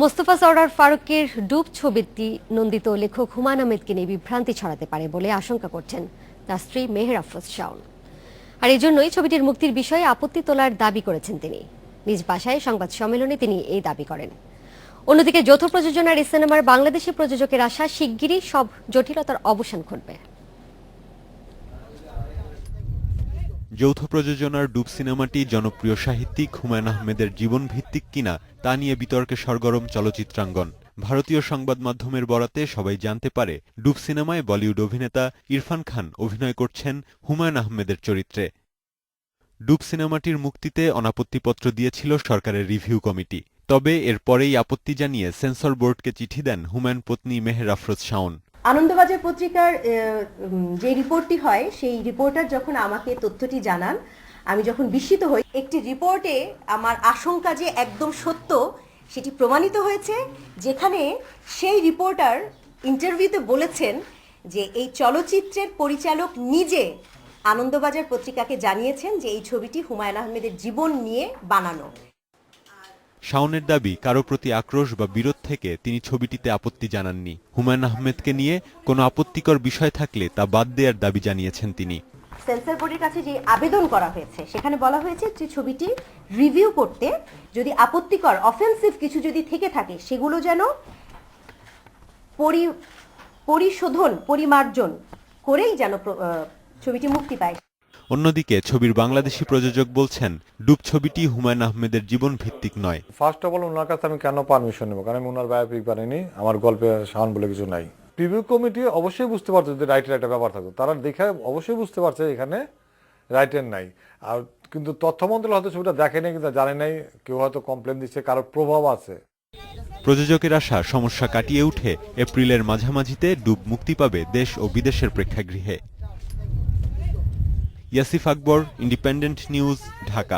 মোস্তফা সরার ফারুকের ডুব ছবিটি নন্দিত লেখক হুমায়ুন আহমেদকে নিয়ে বিভ্রান্তি ছড়াতে পারে বলে আশঙ্কা করছেন তার স্ত্রী মেহের আফরোজ শাওন। আর এই জন্যই ছবিটির মুক্তির বিষয়ে আপত্তি তোলার দাবি করেছেন তিনি। নিজ বাসায় সংবাদ সম্মেলনে তিনি এই দাবি করেন। অন্যদিকে যৌথ প্রযোজনার এই সিনেমার বাংলাদেশি প্রযোজকের আশা শিগগিরই সব জটিলতার অবসান ঘটবে। যৌথ প্রযোজনার ডুব সিনেমাটি জনপ্রিয় সাহিত্যিক হুমায়ুন আহমেদের জীবন ভিত্তিক কিনা তা নিয়ে বিতর্কে সরগরম চলচ্চিত্রাঙ্গন। ভারতীয় সংবাদ মাধ্যমের বরাতে সবাই জানতে পারে, ডুব সিনেমায় বলিউড অভিনেতা ইরফান খান অভিনয় করছেন হুমায়ুন আহমেদের চরিত্রে। ডুব সিনেমাটির মুক্তিতে অনাপত্তিপত্র দিয়েছিল সরকারের রিভিউ কমিটি। তবে এরপরেই আপত্তি জানিয়ে সেন্সর বোর্ডকে চিঠি দেন হুমায়ুন পত্নী মেহের আফরোজ শাওন। আনন্দবাজার পত্রিকার যে রিপোর্টটি হয়, সেই রিপোর্টার যখন আমাকে তথ্যটি জানান, আমি যখন বিস্মিত হই, একটি রিপোর্টে আমার আশঙ্কা যে একদম সত্য, সেটি প্রমাণিত হয়েছে, যেখানে সেই রিপোর্টার ইন্টারভিউতে বলেছেন যে এই চলচ্চিত্রের পরিচালক নিজে আনন্দবাজার পত্রিকাকে জানিয়েছেন যে এই ছবিটি হুমায়ুন আহমেদের জীবন নিয়ে বানানো। শাওনের দাবি, কারও প্রতি আক্রোশ বা বিরোধ থেকে তিনি ছবিটিতে আপত্তি জানাননি। হুমায়ুন আহমেদকে নিয়ে কোনো আপত্তিকর বিষয় থাকলে তা বাদ দেওয়ার দাবি জানিয়েছেন তিনি। সেন্সর বোর্ডের কাছে যে আবেদন করা হয়েছে, সেখানে বলা হয়েছে যে ছবিটি রিভিউ করতে যদি আপত্তিকর অফেন্সিভ কিছু যদি থেকে থাকে, সেগুলো যেন পরি, পরিশোধন, পরিমার্জন করেই যেন ছবিটি মুক্তি পায়। অন্যদিকে ছবির বাংলাদেশি প্রযোজক বলছেন ডুব ছবিটি হুমায়ুন আহমেদের জীবন ভিত্তিক নয়। ফার্স্ট অফ অল ওনার কাছে আমি কেন পারমিশন নেব? কারণ আমি ওনার বায়োপিক বানাইনি আমার গল্পে সাহান বলে কিছু নাই। প্রিভিউ কমিটি অবশ্যই বুঝতে পারছে যদি রাইটের একটা ব্যাপার থাকতো তারা দেখে অবশ্যই বুঝতে পারছে এখানে রাইটের নাই। আর কিন্তু তথ্য মন্ত্রণালয় হয়তো ছবিটা দেখেনি কিন্তু জানে নাই কেউ হয়তো কমপ্লেন দিচ্ছে কারোর প্রভাব আছে। প্রযোজকের আশা সমস্যা কাটিয়ে উঠে এপ্রিলের মাঝামাঝিতে ডুব মুক্তি পাবে দেশ ও বিদেশের প্রেক্ষাগৃহে। Yasif Akbar Independent News Dhaka.